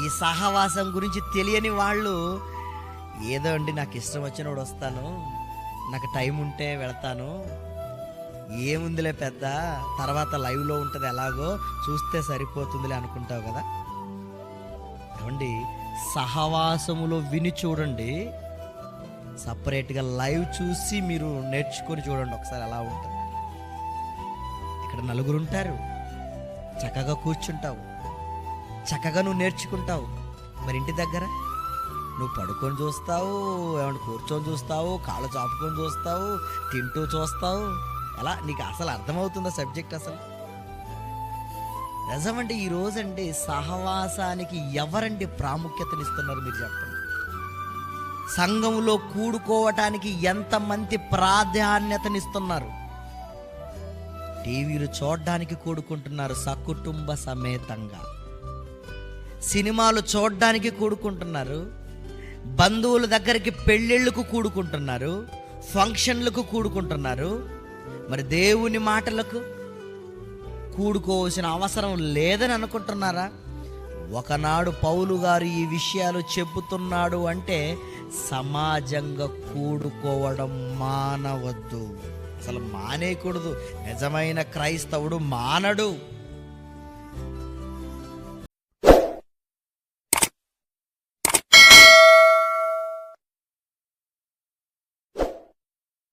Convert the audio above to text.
ఈ సహవాసం గురించి తెలియని వాళ్ళు ఏదో అండి నాకు ఇష్టం వచ్చినప్పుడు వస్తాను నాకు టైం ఉంటే వెళ్తాను ఏముందిలే పెద్ద తర్వాత లైవ్లో ఉంటుంది ఎలాగో చూస్తే సరిపోతుందిలే అనుకుంటావు కదా? ఏమండి సహవాసములో విని చూడండి సపరేట్గా లైవ్ చూసి మీరు నేర్చుకొని చూడండి ఒకసారి ఎలా ఉంటుంది. ఇక్కడ నలుగురు ఉంటారు చక్కగా కూర్చుంటావు. చక్కగా నువ్వు నేర్చుకుంటావు. మరి ఇంటి దగ్గర నువ్వు పడుకొని చూస్తావు ఏమన్నా కూర్చొని చూస్తావు కాళ్ళు చాపుకొని చూస్తావు తింటూ చూస్తావు. ఎలా? నీకు అసలు అర్థమవుతుందా సబ్జెక్ట్ అసలు? నిజమంటే ఈ రోజండి సహవాసానికి ఎవరండి ప్రాముఖ్యతనిస్తున్నారు మీరు చెప్పండి. సంఘంలో కూడుకోవటానికి ఎంతమంది ప్రాధాన్యతనిస్తున్నారు? టీవీలు చూడడానికి కూడుకుంటున్నారు సకుటుంబ సమేతంగా. సినిమాలు చూడడానికి కూడుకుంటున్నారు బంధువుల దగ్గరికి పెళ్ళిళ్ళకు కూడుకుంటున్నారు ఫంక్షన్లకు కూడుకుంటున్నారు. మరి దేవుని మాటలకు కూడుకోవాల్సిన అవసరం లేదని అనుకుంటున్నారా? ఒకనాడు పౌలు గారు ఈ విషయాలు చెబుతున్నాడు అంటే సమాజంగా కూడుకోవడం మానవద్దు. అసలు మానేయకూడదు. నిజమైన క్రైస్తవుడు మానడు.